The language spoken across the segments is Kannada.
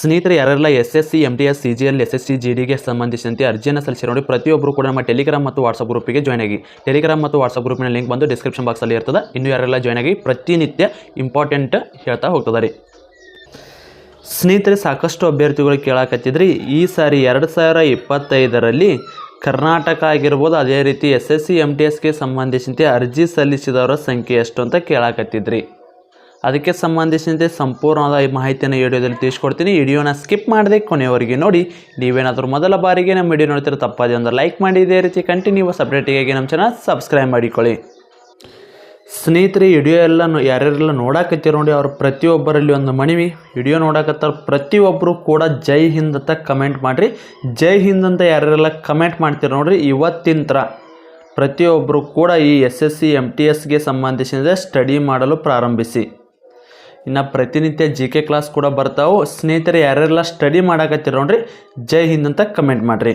ಸ್ನೇಹಿತರೆ, ಯಾರೆಲ್ಲ S S C M T S C G L S S C G ಡಿಗೆ ಸಂಬಂಧಿಸಿದಂತೆ ಅರ್ಜಿಯನ್ನು ಸಲ್ಲಿಸಿ ನೋಡಿ ಪ್ರತಿಯೊಬ್ಬರು ಕೂಡ ನಮ್ಮ ಟೆಲಿಗ್ರಾಮ್ ಮತ್ತು ವಾಟ್ಸಪ್ ಗ್ರೂಪಿಗೆ ಜಾಯ್ನ್ ಆಗಿ. ಟೆಲಿಗ್ರಾಮ್ ಮತ್ತು ವಾಟ್ಸಪ್ ಗ್ರೂಪಿನ ಲಿಂಕ್ ಬಂದು ಡಿಸ್ಕ್ರಿಪ್ಷನ್ ಬಾಕ್ಸಲ್ಲಿ ಇರ್ತದೆ. ಇನ್ನು ಯಾರೆಲ್ಲ ಜಾಯ್ನ್ ಆಗಿ ಪ್ರತಿನಿತ್ಯ ಇಂಪಾರ್ಟೆಂಟ್ ಹೇಳ್ತಾ ಹೋಗ್ತದೆ ರೀ. ಸ್ನೇಹಿತರೆ, ಸಾಕಷ್ಟು ಅಭ್ಯರ್ಥಿಗಳು ಕೇಳಾಕತ್ತಿದ್ರಿ. ಈ ಸಾರಿ ಎರಡು ಸಾವಿರ ಇಪ್ಪತ್ತೈದರಲ್ಲಿ ಕರ್ನಾಟಕ ಆಗಿರ್ಬೋದು, ಅದೇ ರೀತಿ S S C M T ಎಸ್ಗೆ ಸಂಬಂಧಿಸಿದಂತೆ ಅರ್ಜಿ ಸಲ್ಲಿಸಿದವರ ಸಂಖ್ಯೆ ಎಷ್ಟು ಅಂತ ಕೇಳಾಕತ್ತಿದ್ರಿ. ಅದಕ್ಕೆ ಸಂಬಂಧಿಸಿದಂತೆ ಸಂಪೂರ್ಣವಾದ ಮಾಹಿತಿಯನ್ನು ವಿಡಿಯೋದಲ್ಲಿ ತಿಳಿಸ್ಕೊಡ್ತೀನಿ. ವಿಡಿಯೋನ ಸ್ಕಿಪ್ ಮಾಡದೆ ಕೊನೆಯವರೆಗೆ ನೋಡಿ. ನೀವೇನಾದರೂ ಮೊದಲ ಬಾರಿಗೆ ನಮ್ಮ ವಿಡಿಯೋ ನೋಡ್ತಿರೋ ತಪ್ಪದೆ ಒಂದು ಲೈಕ್ ಮಾಡಿ. ಇದೇ ರೀತಿ ಕಂಟಿನ್ಯೂಸ್ ಅಪ್ಡೇಟಿಗಾಗಿ ನಮ್ಮ ಚಾನಲ್ ಸಬ್ಸ್ಕ್ರೈಬ್ ಮಾಡಿಕೊಳ್ಳಿ. ಸ್ನೇಹಿತರೆ ವಿಡಿಯೋ ಎಲ್ಲ ಯಾರ್ಯಾರೆಲ್ಲ ನೋಡಾಕತ್ತೀರ ನೋಡಿ, ಅವ್ರು ಪ್ರತಿಯೊಬ್ಬರಲ್ಲಿ ಒಂದು ಮನವಿ ವಿಡಿಯೋ ನೋಡಕತ್ತಾರ ಪ್ರತಿಯೊಬ್ಬರು ಕೂಡ ಜೈ ಹಿಂದ್ ಅಂತ ಕಮೆಂಟ್ ಮಾಡಿರಿ. ಜೈ ಹಿಂದ್ ಅಂತ ಯಾರ್ಯಾರೆಲ್ಲ ಕಮೆಂಟ್ ಮಾಡ್ತೀರ ನೋಡಿರಿ. ಇವತ್ತಿನ ಪ್ರತಿಯೊಬ್ಬರು ಕೂಡ ಈ S S C M T ಎಸ್ಗೆ ಸಂಬಂಧಿಸಿದ ಸ್ಟಡಿ ಮಾಡಲು ಪ್ರಾರಂಭಿಸಿ. ಇನ್ನು ಪ್ರತಿನಿತ್ಯ ಜಿ ಕೆ ಕ್ಲಾಸ್ ಕೂಡ ಬರ್ತಾವೆ. ಸ್ನೇಹಿತರೆ, ಯಾರ್ಯಾರೆಲ್ಲ ಸ್ಟಡಿ ಮಾಡಕತ್ತಿರೋಣ್ರಿ ಜೈ ಹಿಂದ್ ಅಂತ ಕಮೆಂಟ್ ಮಾಡಿರಿ.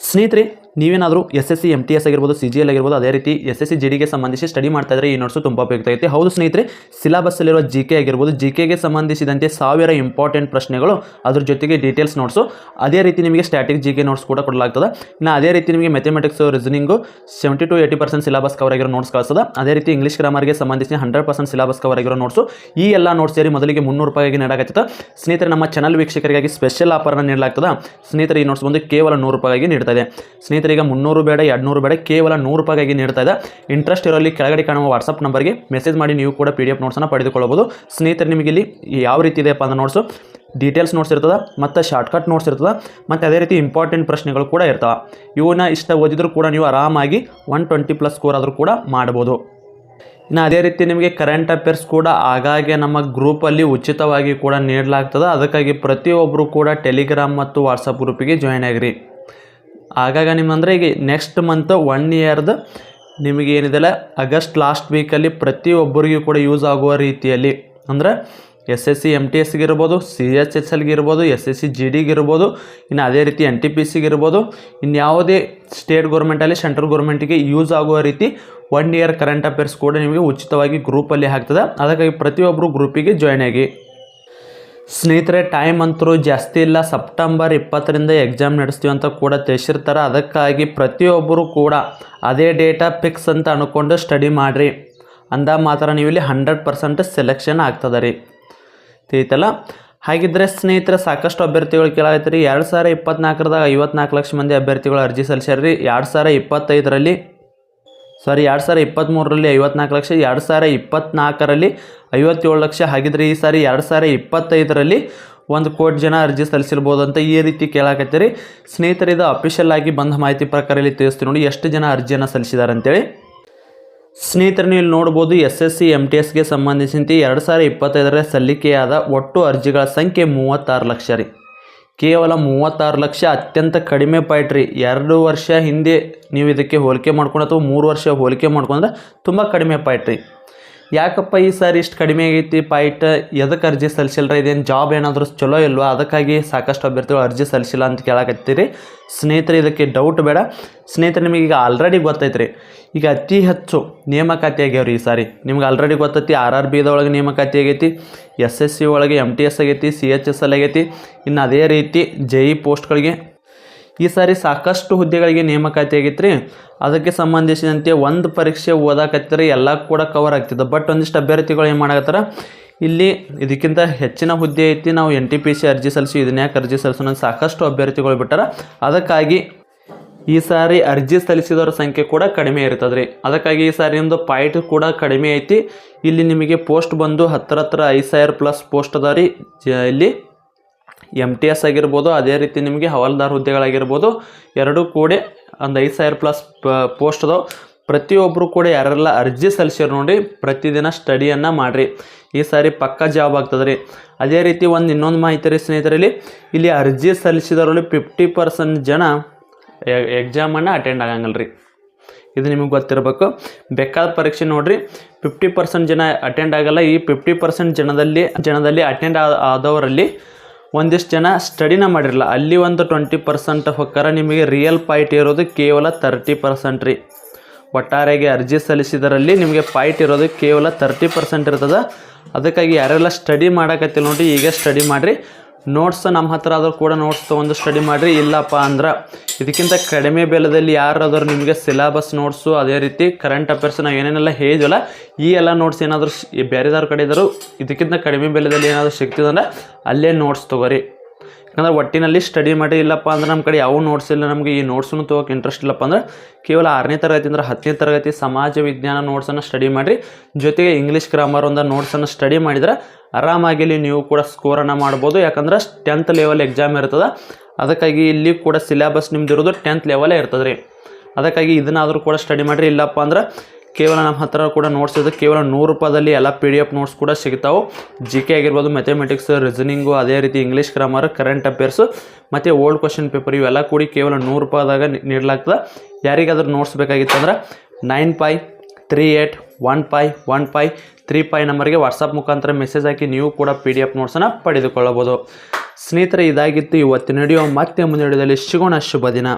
ಸ್ನೇಹಿತರೆ, ನೀವೇನಾದರೂ S S C M T S ಆಗಿರ್ಬೋದು ಸಿ ಜಿ ಎಲ್ ಆಗಿರ್ಬೋದು, ಅದೇ ರೀತಿ ಎಸ್ ಎಸ್ ಸಿ ಜಿ ಡಿಗೆ ಸಂಬಂಧಿಸಿ ಸ್ಟಡಿ ಮಾಡ್ತಾ ಇದ್ರೆ ಈ ನೋಟ್ಸು ತುಂಬ ಉಪಯುಕ್ತ ಐತೆ ಹೌದು ಸ್ನೇಹಿತರೆ ಸಿಲೆಬಸ್ಸಲ್ಲಿರುವ ಜಿ ಕೆ ಆಗಿರ್ಬೋದು ಜಿ ಕೆಗೆ ಸಂಬಂಧಿಸಿದಂತೆ ಸಾವಿರ ಇಂಪಾರ್ಟೆಂಟ್ ಪ್ರಶ್ನೆಗಳು, ಅದ್ರ ಜೊತೆಗೆ ಡೀಟೇಲ್ಸ್ ನೋಟ್ಸು ಅದೇ ರೀತಿ ನಿಮಗೆ ಸ್ಟ್ಯಾಟಿಕ್ ಜಿ ಕೆ ನೋಟ್ಸ್ ಕೂಡ ಕೊಡಲಾಗ್ತದೆ. ಇನ್ನು ಅದೇ ರೀತಿ ನಿಮಗೆ mathematics reasoning seventy to eighty percent syllabus cover ಆಗಿರೋ ನೋಟ್ಸ್ ಕಳಿಸ್ತದೆ. ಅದೇ ರೀತಿ ಇಂಗ್ಲೀಷ್ ಗ್ರಾಮರ್ಗೆ ಸಂಬಂಧಿಸಿ ಹಂಡ್ರೆಡ್ ಪರ್ಸೆಂಟ್ ಸಿಲಬಸ್ ಕವರ್ ಆಗಿರೋ ನೋಟ್ಸು ಈ ಎಲ್ಲ ನೋಟ್ಸ್ ಸೇರಿ ಮೊದಲಿಗೆ ಮುನ್ನೂರು ರೂಪಾಯಿಗೆ ನೀಡಲಾಗುತ್ತದೆ ಸ್ನೇಹಿತರೆ, ನಮ್ಮ ಚಾನಲ್ ವೀಕ್ಷಕರಿಗಾಗಿ ಸ್ಪೆಷಲ್ ಆಫರ್ನ ನೀಡಲಾಗ್ತದೆ. ಸ್ನೇಹಿತರೆ, ಈ ನೋಟ್ಸ್ ಬಂದು ಕೇವಲ ನೂರು ರೂಪಾಯಿಗೆ ನೀಡ್ತಾ ಇದೆ. ಸ್ನೇಹಿತರೆ ಈಗ ಮುನ್ನೂರು ಬೇಡ, ಎರಡುನೂರು ಬೇಡ, ಕೇವಲ ನೂರು ರೂಪಾಯಿಗೆ ನೀಡ್ತಾ ಇದೆ. ಇಂಟ್ರೆಸ್ಟ್ ಇರೋಲ್ಲಿ ಕೆಳಗಡೆ ಕಾಣುವ ವಾಟ್ಸಪ್ ನಂಬರ್ಗೆ ಮೆಸೇಜ್ ಮಾಡಿ, ನೀವು ಕೂಡ ಪಿ ಡಿ ಎಫ್ ನೋಟ್ಸನ್ನು ಪಡೆದುಕೊಳ್ಳಬಹುದು. ಸ್ನೇಹಿತರು, ನಿಮಗೆ ಇಲ್ಲಿ ಯಾವ ರೀತಿ ಇದೆಯಪ್ಪ ಅಂದ್ರೆ ನೋಟ್ಸು ಡೀಟೇಲ್ಸ್ ನೋಟ್ಸ್ ಇರ್ತದೆ, ಮತ್ತು ಶಾರ್ಟ್ಕಟ್ ನೋಟ್ಸ್ ಇರ್ತದೆ, ಮತ್ತು ಅದೇ ರೀತಿ ಇಂಪಾರ್ಟೆಂಟ್ ಪ್ರಶ್ನೆಗಳು ಕೂಡ ಇರ್ತವೆ. ಇವನ್ನ ಇಷ್ಟ ಓದಿದ್ರು ಕೂಡ ನೀವು ಆರಾಮಾಗಿ ಒನ್ ಟ್ವೆಂಟಿ ಪ್ಲಸ್ ಸ್ಕೋರ್ ಆದರೂ ಕೂಡ ಮಾಡ್ಬೋದು. ಇನ್ನು ಅದೇ ರೀತಿ ನಿಮಗೆ ಕರೆಂಟ್ ಅಫೇರ್ಸ್ ಕೂಡ ಆಗಾಗ್ಗೆ ನಮ್ಮ ಗ್ರೂಪಲ್ಲಿ ಉಚಿತವಾಗಿ ಕೂಡ ನೀಡಲಾಗ್ತದೆ. ಅದಕ್ಕಾಗಿ ಪ್ರತಿಯೊಬ್ಬರು ಕೂಡ ಟೆಲಿಗ್ರಾಮ್ ಮತ್ತು ವಾಟ್ಸಪ್ ಗ್ರೂಪಿಗೆ ಜಾಯ್ನ್ ಆಗಿರಿ. ಆಗಾಗ ನಿಮ್ಮಂದರೆ ಈಗ ನೆಕ್ಸ್ಟ್ ಮಂತ್ ಒನ್ ಇಯರ್ದು ನಿಮಗೆ ಏನಿದೆಲ್ಲ ಆಗಸ್ಟ್ ಲಾಸ್ಟ್ ವೀಕಲ್ಲಿ ಪ್ರತಿಯೊಬ್ಬರಿಗೂ ಕೂಡ ಯೂಸ್ ಆಗುವ ರೀತಿಯಲ್ಲಿ. ಅಂದರೆ S S C M T ಎಸ್ಗೆ ಇರ್ಬೋದು ಸಿ ಎಚ್ ಎಸ್ ಎಲ್ಗೆ ಇರ್ಬೋದು ಎಸ್ ಎಸ್ ಸಿ ಜಿ ಡಿಗೆ ಇರ್ಬೋದು, ಇನ್ನು ಅದೇ ರೀತಿ ಎನ್ ಟಿ ಪಿ ಸಿಗೆ ಇರ್ಬೋದು ಇನ್ಯಾವುದೇ ಸ್ಟೇಟ್ ಗೌರ್ಮೆಂಟಲ್ಲಿ ಸೆಂಟ್ರಲ್ ಗೌರ್ಮೆಂಟಿಗೆ ಯೂಸ್ ಆಗುವ ರೀತಿ ಒನ್ ಇಯರ್ ಕರೆಂಟ್ ಅಫೇರ್ಸ್ ಕೂಡ ನಿಮಗೆ ಉಚಿತವಾಗಿ ಗ್ರೂಪಲ್ಲಿ ಹಾಕ್ತದೆ. ಅದಕ್ಕಾಗಿ ಪ್ರತಿಯೊಬ್ಬರು ಗ್ರೂಪಿಗೆ ಜಾಯ್ನ್ ಆಗಿ. ಸ್ನೇಹಿತರೆ ಟೈಮ್ ಅಂತರೂ ಜಾಸ್ತಿ ಇಲ್ಲ. ಸೆಪ್ಟೆಂಬರ್ ಇಪ್ಪತ್ತರಿಂದ ಎಕ್ಸಾಮ್ ನಡೆಸ್ತೀವಿ ಅಂತ ಕೂಡ ತಿಳಿಸಿರ್ತಾರೆ. ಅದಕ್ಕಾಗಿ ಪ್ರತಿಯೊಬ್ಬರು ಕೂಡ ಅದೇ ಡೇಟಾ ಫಿಕ್ಸ್ ಅಂತ ಅಂದ್ಕೊಂಡು ಸ್ಟಡಿ ಮಾಡಿರಿ. ಅಂದ ಮಾತ್ರ ನೀವು ಇಲ್ಲಿ ಹಂಡ್ರೆಡ್ ಪರ್ಸೆಂಟ್ ಸೆಲೆಕ್ಷನ್ ಆಗ್ತದೆ ರೀ. ತಿಳಿತಲ್ಲ? ಹಾಗಿದ್ರೆ ಸ್ನೇಹಿತರೆ, ಸಾಕಷ್ಟು ಅಭ್ಯರ್ಥಿಗಳು ಕೇಳಾಗೈತೆ ಎರಡು ಸಾವಿರ ಇಪ್ಪತ್ನಾಲ್ಕರದಾಗ ಐವತ್ನಾಲ್ಕು ಲಕ್ಷ ಮಂದಿ ಅಭ್ಯರ್ಥಿಗಳು ಅರ್ಜಿ ಸಲ್ಲಿಸ್ಯಾರ ರೀ. ಎರಡು ಸಾವಿರ ಇಪ್ಪತ್ತೈದರಲ್ಲಿ ಸಾರಿ, ಎರಡು ಸಾವಿರ ಇಪ್ಪತ್ತ್ಮೂರರಲ್ಲಿ ಐವತ್ನಾಲ್ಕು ಲಕ್ಷ, ಎರಡು ಸಾವಿರ ಇಪ್ಪತ್ತ್ನಾಲ್ಕರಲ್ಲಿ ಐವತ್ತೇಳು ಲಕ್ಷ ಹಾಗಿದ್ರೆ ಈ ಸಾರಿ ಎರಡು ಸಾವಿರ ಇಪ್ಪತ್ತೈದರಲ್ಲಿ ಒಂದು ಕೋಟಿ ಜನ ಅರ್ಜಿ ಸಲ್ಲಿಸಿರ್ಬೋದು ಅಂತ ಈ ರೀತಿ ಕೇಳಾಕತ್ತೀರಿ. ಸ್ನೇಹಿತರಿದ ಅಫಿಷಿಯಲ್ ಆಗಿ ಬಂದ ಮಾಹಿತಿ ಪ್ರಕಾರ ಇಲ್ಲಿ ತಿಳಿಸ್ತೀವಿ ನೋಡಿ, ಎಷ್ಟು ಜನ ಅರ್ಜಿಯನ್ನು ಸಲ್ಲಿಸಿದ್ದಾರೆ ಅಂತೇಳಿ. ಸ್ನೇಹಿತರನ್ನು ಇಲ್ಲಿ ನೋಡ್ಬೋದು, S S C M T ಎಸ್ಗೆ ಸಂಬಂಧಿಸಿದಂತೆ ಎರಡು ಸಾವಿರ ಇಪ್ಪತ್ತೈದರ ಸಲ್ಲಿಕೆಯಾದ ಒಟ್ಟು ಅರ್ಜಿಗಳ ಸಂಖ್ಯೆ ಮೂವತ್ತಾರು ಲಕ್ಷ ರೀ. ಕೇವಲ ಮೂವತ್ತಾರು ಲಕ್ಷ ಅತ್ಯಂತ ಕಡಿಮೆ ಪಾಯಿಂಟ್ ರೀ. ಎರಡು ವರ್ಷ ಹಿಂದೆ ನೀವು ಇದಕ್ಕೆ ಹೋಲಿಕೆ ಮಾಡ್ಕೊಂಡು ಅಥವಾ ಮೂರು ವರ್ಷ ಹೋಲಿಕೆ ಮಾಡ್ಕೊಂಡ್ರೆ ತುಂಬ ಕಡಿಮೆ ಪಾಯಿಂಟ್ ರೀ. ಯಾಕಪ್ಪ ಈ ಸಾರಿ ಇಷ್ಟು ಕಡಿಮೆ ಆಗೈತಿ? ಪಾಯಿಂಟ್ ಎದಕ್ಕೆ ಅರ್ಜಿ ಸಲ್ಲಿಸಿಲ್ಲ ಇದೇನು ಜಾಬ್ ಏನಾದರೂ ಚಲೋ ಇಲ್ವಾ? ಅದಕ್ಕಾಗಿ ಸಾಕಷ್ಟು ಅಭ್ಯರ್ಥಿಗಳು ಅರ್ಜಿ ಸಲ್ಲಿಸಿಲ್ಲ ಅಂತ ಕೇಳಕತ್ತೀರಿ. ಸ್ನೇಹಿತರೆ, ಇದಕ್ಕೆ ಡೌಟ್ ಬೇಡ. ಸ್ನೇಹಿತರೆ, ನಿಮಗೆ ಈಗ ಆಲ್ರೆಡಿ ಗೊತ್ತೈತೆ ರೀ ಈಗ ಅತಿ ಹೆಚ್ಚು ನೇಮಕಾತಿ ಆಗ್ಯಾವ್ರಿ ಈ ಸಾರಿ. ನಿಮ್ಗೆ ಆಲ್ರೆಡಿ ಗೊತ್ತೈತಿ ಆರ್ ಆರ್ ಬಿದೊಳಗೆ ನೇಮಕಾತಿ ಆಗೈತಿ ಎಸ್ ಎಸ್ ಸಿ ಒಳಗೆ ಎಂ ಟಿ ಎಸ್ ಆಗೈತಿ ಸಿ ಎಚ್ ಎಸ್ ಎಲ್ ಆಗೈತಿ. ಇನ್ನು ಅದೇ ರೀತಿ ಜೆ ಇ ಪೋಸ್ಟ್ಗಳಿಗೆ ಈ ಸಾರಿ ಸಾಕಷ್ಟು ಹುದ್ದೆಗಳಿಗೆ ನೇಮಕಾತಿ ಆಗೈತೆ ರೀ ಅದಕ್ಕೆ ಸಂಬಂಧಿಸಿದಂತೆ ಒಂದು ಪರೀಕ್ಷೆ ಓದಾಕತ್ತಿದ್ರೆ ಎಲ್ಲ ಕೂಡ ಕವರ್ ಆಗ್ತಿದೆ ಬಟ್ ಒಂದಿಷ್ಟು ಅಭ್ಯರ್ಥಿಗಳು ಏನು ಮಾಡಾಕತ್ತಾರ? ಇಲ್ಲಿ ಇದಕ್ಕಿಂತ ಹೆಚ್ಚಿನ ಹುದ್ದೆ ಐತಿ, ನಾವು ಎನ್ ಟಿ ಪಿ ಸಿ ಅರ್ಜಿ ಸಲ್ಲಿಸಿ, ಇದನ್ನ ಅರ್ಜಿ ಸಲ್ಲಿಸೋಣ ಸಾಕಷ್ಟು ಅಭ್ಯರ್ಥಿಗಳು ಬಿಟ್ಟಾರ. ಅದಕ್ಕಾಗಿ ಈ ಸಾರಿ ಅರ್ಜಿ ಸಲ್ಲಿಸಿದವರ ಸಂಖ್ಯೆ ಕೂಡ ಕಡಿಮೆ ಇರ್ತದೆ ಅದಕ್ಕಾಗಿ ಈ ಸಾರಿ ಒಂದು ಪಾಯಿಂಟ್ ಕೂಡ ಕಡಿಮೆ ಐತಿ. ಇಲ್ಲಿ ನಿಮಗೆ ಪೋಸ್ಟ್ ಬಂದು ಹತ್ತಿರ ಹತ್ರ ಐದು ಸಾವಿರ ಪ್ಲಸ್ ಪೋಸ್ಟ್ ಅದ ರೀ. ಇಲ್ಲಿ ಎಂ ಟಿ ಎಸ್ ಆಗಿರ್ಬೋದು, ಅದೇ ರೀತಿ ನಿಮಗೆ ಹವಾಲ್ದಾರ್ ಹುದ್ದೆಗಳಾಗಿರ್ಬೋದು, ಎರಡೂ ಕೂಡ ಒಂದು ಐದು ಸಾವಿರ ಪ್ಲಸ್ ಪೋಸ್ಟ್ ಅದಾವೆ. ಪ್ರತಿಯೊಬ್ಬರು ಕೂಡ ಯಾರೆಲ್ಲ ಅರ್ಜಿ ಸಲ್ಲಿಸಿರು ನೋಡಿ, ಪ್ರತಿದಿನ ಸ್ಟಡಿಯನ್ನು ಮಾಡಿರಿ. ಈ ಸಾರಿ ಪಕ್ಕ ಜಾಬ್ ಆಗ್ತದೆ ರೀ ಅದೇ ರೀತಿ ಒಂದು ಇನ್ನೊಂದು ಮಾಹಿತಿ ರೀ ಸ್ನೇಹಿತರಲ್ಲಿ, ಇಲ್ಲಿ ಅರ್ಜಿ ಸಲ್ಲಿಸಿದವರಲ್ಲಿ ಫಿಫ್ಟಿ ಪರ್ಸೆಂಟ್ ಜನ ಎಕ್ಸಾಮನ್ನು ಅಟೆಂಡ್ ಆಗಂಗಿಲ್ಲ ರೀ ಇದು ನಿಮಗೆ ಗೊತ್ತಿರಬೇಕು. ಬೇಕಾದ ಪರೀಕ್ಷೆ ನೋಡಿರಿ ಫಿಫ್ಟಿ ಪರ್ಸೆಂಟ್ ಜನ ಅಟೆಂಡ್ ಆಗಲ್ಲ, ಈ ಫಿಫ್ಟಿ ಪರ್ಸೆಂಟ್ ಜನದಲ್ಲಿ ಜನದಲ್ಲಿ ಅಟೆಂಡ್ ಆದವರಲ್ಲಿ ಒಂದಿಷ್ಟು ಜನ ಸ್ಟಡಿನ ಮಾಡಿರಲ್ಲ ಅಲ್ಲಿ ಒಂದು ಟ್ವೆಂಟಿ ಪರ್ಸೆಂಟ್ ಹೊಕ್ಕಾರ ನಿಮಗೆ ರಿಯಲ್ ಪಾಯಿಂಟ್ ಇರೋದು ಕೇವಲ ತರ್ಟಿ ಪರ್ಸೆಂಟ್ ರೀ. ಒಟ್ಟಾರೆಗೆ ಅರ್ಜಿ ಸಲ್ಲಿಸಿದರಲ್ಲಿ ನಿಮಗೆ ಪಾಯಿಂಟ್ ಇರೋದು ಕೇವಲ ತರ್ಟಿ ಪರ್ಸೆಂಟ್ ಇರ್ತದೆ. ಅದಕ್ಕಾಗಿ ಯಾರೆಲ್ಲ ಸ್ಟಡಿ ಮಾಡಕತ್ತಿಲ್ಲ ನೋಡಿ ಈಗ ಸ್ಟಡಿ ಮಾಡಿರಿ. ನೋಟ್ಸ್ ನಮ್ಮ ಹತ್ರ ಆದರೂ ಕೂಡ ನೋಟ್ಸ್ ತೊಗೊಂಡು ಸ್ಟಡಿ ಮಾಡಿರಿ. ಇಲ್ಲಪ್ಪ ಅಂದ್ರೆ ಇದಕ್ಕಿಂತ ಕಡಿಮೆ ಬೆಲೆದಲ್ಲಿ ಯಾರಾದರೂ ನಿಮಗೆ ಸಿಲೆಬಸ್ ನೋಟ್ಸು ಅದೇ ರೀತಿ ಕರೆಂಟ್ ಅಫೇರ್ಸ್ ನಾವು ಏನೇನೆಲ್ಲ ಹೇಳಿದ್ವಲ್ಲ, ಈ ಎಲ್ಲ ನೋಟ್ಸ್ ಏನಾದರೂ ಬೇರೆದವ್ರ ಕಡೆ ಇದ್ದರೂ ಇದಕ್ಕಿಂತ ಕಡಿಮೆ ಬೆಲೆದಲ್ಲಿ ಏನಾದರೂ ಸಿಗ್ತಿದಂದ್ರೆ ಅಲ್ಲೇ ನೋಟ್ಸ್ ತೊಗೋರಿ. ಯಾಕಂದ್ರೆ ಒಟ್ಟಿನಲ್ಲಿ ಸ್ಟಡಿ ಮಾಡಿ ಇಲ್ಲಪ್ಪ ಅಂದ್ರೆ ನಮ್ಮ ಕಡೆ ಯಾವ ನೋಟ್ಸ್ ಇಲ್ಲ. ನಮಗೆ ಈ ನೋಟ್ಸನ್ನು ತೊಗೋಕೆ ಇಂಟ್ರೆಸ್ಟ್ ಇಲ್ಲಪ್ಪ ಅಂದ್ರೆ ಕೇವಲ ಆರನೇ ತರಗತಿ ಅಂದ್ರೆ ಹತ್ತನೇ ತರಗತಿ ಸಮಾಜ ವಿಜ್ಞಾನ ನೋಟ್ಸನ್ನು ಸ್ಟಡಿ ಮಾಡಿರಿ. ಜೊತೆಗೆ ಇಂಗ್ಲೀಷ್ ಗ್ರಾಮರ್ ಒಂದು ನೋಟ್ಸನ್ನು ಸ್ಟಡಿ ಮಾಡಿದ್ರೆ ಆರಾಮಾಗಿ ಇಲ್ಲಿ ನೀವು ಕೂಡ ಸ್ಕೋರನ್ನು ಮಾಡ್ಬೋದು. ಯಾಕಂದ್ರೆ ಟೆಂತ್ ಲೆವೆಲ್ ಎಕ್ಸಾಮ್ ಇರ್ತದೆ. ಅದಕ್ಕಾಗಿ ಇಲ್ಲಿ ಕೂಡ ಸಿಲೆಬಸ್ ನಿಮ್ದು ಇರೋದು ಟೆಂತ್ ಲೆವೆಲೇ ಇರ್ತದೆ ರೀ ಅದಕ್ಕಾಗಿ ಇದನ್ನಾದರೂ ಕೂಡ ಸ್ಟಡಿ ಮಾಡಿರಿ. ಇಲ್ಲಪ್ಪ ಅಂದ್ರೆ ಕೇವಲ ನಮ್ಮ ಹತ್ರ ಕೂಡ ನೋಟ್ಸ್ ಇದೆ ಕೇವಲ ನೂರು ರೂಪಾಯಿದಲ್ಲಿ ಎಲ್ಲ ಪಿ ಡಿ ಎಫ್ ನೋಟ್ಸ್ ಕೂಡ ಸಿಗ್ತಾವೆ. ಜಿ ಕೆ ಆಗಿರ್ಬೋದು ಮೆಥಮೆಟಿಕ್ಸ್ ರೀಸನಿಂಗು ಅದೇ ರೀತಿ ಇಂಗ್ಲೀಷ್ ಗ್ರಾಮರ್ ಕರೆಂಟ್ ಅಫೇರ್ಸು ಮತ್ತು ಓಲ್ಡ್ ಕ್ವಶನ್ ಪೇಪರ್ ಇವೆಲ್ಲ ಕೂಡಿ ಕೇವಲ ನೂರು ರೂಪಾಯಿದಾಗ ನೀಡಲಾಗ್ತದೆ. ಯಾರಿಗಾದ್ರೂ notes ಬೇಕಾಗಿತ್ತಂದ್ರೆ nine five three eight one five one five three five ನಂಬರ್ಗೆ ವಾಟ್ಸಪ್ ಮುಖಾಂತರ ಮೆಸೇಜ್ ಹಾಕಿ ನೀವು ಕೂಡ ಪಿ ಡಿ ಎಫ್ ನೋಟ್ಸನ್ನು ಪಡೆದುಕೊಳ್ಳಬಹುದು. ಸ್ನೇಹಿತರೆ, ಇದಾಗಿತ್ತು ಇವತ್ತಿನ ವಿಡಿಯೋ ಮತ್ತೆ ಮುಂದಿನ ವಿಡಿಯೋದಲ್ಲಿ ಸಿಗೋಣ. ಶುಭ ದಿನ.